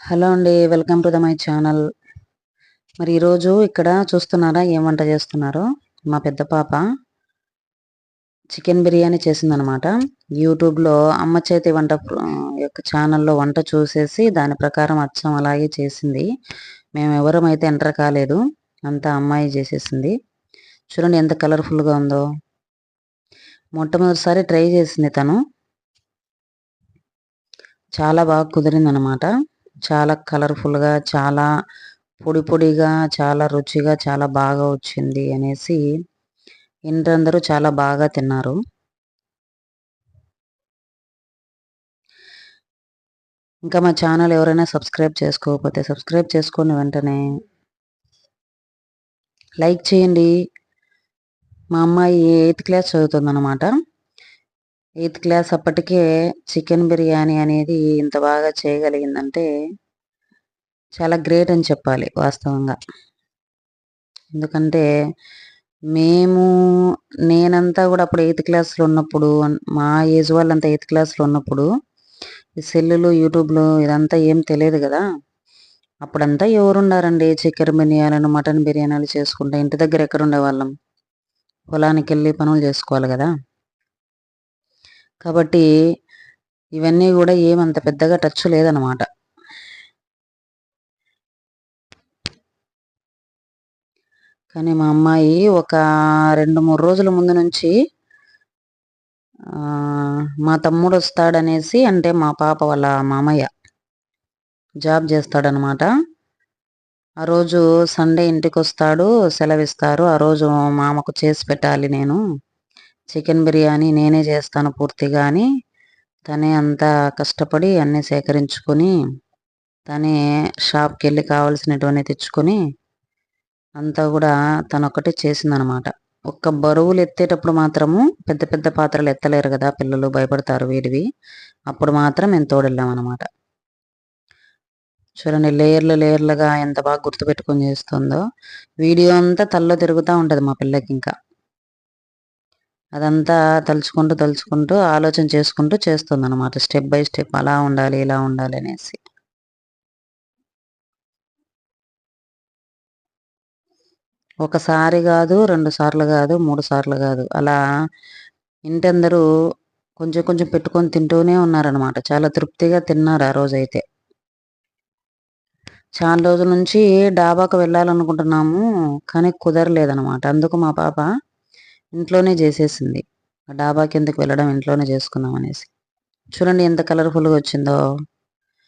Hello అండి welcome to the my channel. మరి ఈరోజు ఇక్కడ చూస్తున్నారా ఏం వంట చేస్తున్నారు? మా పెద్ద పాప చికెన్ బిర్యానీ చేసిందనమాట యూట్యూబ్లో అమ్మ చేతి వంట యొక్క ఛానల్లో వంట చూసేసి దాని ప్రకారం అచ్చం అలాగే చేసింది. మేము ఎవరం అయితే ఎంటర్ కాలేదు అంతా అమ్మాయి చేసేసింది. చూడండి ఎంత కలర్ఫుల్గా ఉందో. మొట్టమొదటిసారి ట్రై చేసింది తను. చాలా బాగా కుదిరిందనమాట చాలా కలర్ఫుల్గా చాలా పొడి పొడిగా చాలా రుచిగా చాలా బాగా వచ్చింది అనేసి ఇంటందరూ చాలా బాగా తిన్నారు. ఇంకా మా ఛానల్ ఎవరైనా సబ్స్క్రైబ్ చేసుకోకపోతే సబ్స్క్రైబ్ చేసుకొని వెంటనే లైక్ చేయండి. మా అమ్మాయి ఎయిత్ క్లాస్ చదువుతుందన్నమాట. ఎయిత్ క్లాస్ అప్పటికే చికెన్ బిర్యానీ అనేది ఇంత బాగా చేయగలిగిందంటే చాలా గ్రేట్ అని చెప్పాలి వాస్తవంగా. ఎందుకంటే మేము నేనంతా కూడా అప్పుడు ఎయిత్ క్లాస్లో ఉన్నప్పుడు మా ఏజ్ వాళ్ళంతా ఎయిత్ క్లాస్లో ఉన్నప్పుడు ఈ సెల్లులు యూట్యూబ్లో ఇదంతా ఏం తెలియదు కదా. అప్పుడంతా ఎవరున్నారండి చికెన్ బిర్యానీలు మటన్ బిర్యానీలు చేసుకుంటే ఇంటి దగ్గర ఎక్కడ ఉండేవాళ్ళం పొలానికి వెళ్ళి పనులు చేసుకోవాలి కదా. కాబట్టి ఇవన్నీ కూడా ఏమంత పెద్దగా టచ్ లేదనమాట కానీ మా అమ్మాయి ఒక రెండు మూడు రోజుల ముందు నుంచి మా తమ్ముడు వస్తాడనేసి అంటే మా పాప వాళ్ళ మామయ్య జాబ్ చేస్తాడనమాట ఆ రోజు సండే ఇంటికి వస్తాడు సెలవిస్తారు. ఆ రోజు మామకు చేసి పెట్టాలి నేను. చికెన్ బిర్యానీ నేనే చేస్తాను పూర్తిగా అని తనే అంతా కష్టపడి అన్నీ సేకరించుకొని తనే షాప్కి వెళ్ళి కావాల్సినటువంటి తెచ్చుకొని అంతా కూడా తనొక్కటే చేసిందనమాట. ఒక్క బరువులు ఎత్తేటప్పుడు మాత్రము పెద్ద పెద్ద పాత్రలు ఎత్తలేరు కదా పిల్లలు భయపడతారు వీడివి. అప్పుడు మాత్రం మేము తోడెళ్ళాం అనమాట చూడండి లేయర్లు లేయర్లుగా ఎంత బాగా గుర్తుపెట్టుకొని చేస్తుందో. వీడియో అంతా తల్లో తిరుగుతూ ఉంటుంది మా పిల్లకి ఇంకా అదంతా తలుచుకుంటూ తలుచుకుంటూ ఆలోచన చేసుకుంటూ చేస్తుంది అనమాట స్టెప్ బై స్టెప్ అలా ఉండాలి ఇలా ఉండాలి అనేసి. ఒకసారి కాదు రెండు సార్లు కాదు మూడు సార్లు కాదు. అలా ఇంటందరూ కొంచెం కొంచెం పెట్టుకొని తింటూనే ఉన్నారనమాట చాలా తృప్తిగా తిన్నారు ఆ రోజైతే. చాలా రోజుల నుంచి డాబాకు వెళ్ళాలనుకుంటున్నాము కానీ కుదరలేదనమాట అందుకు మా పాప ఇంట్లోనే చేసేసింది. డాబా కిందకి వెళ్ళడం ఇంట్లోనే చేసుకుందాం అనేసి. చూడండి ఎంత కలర్ఫుల్గా వచ్చిందో.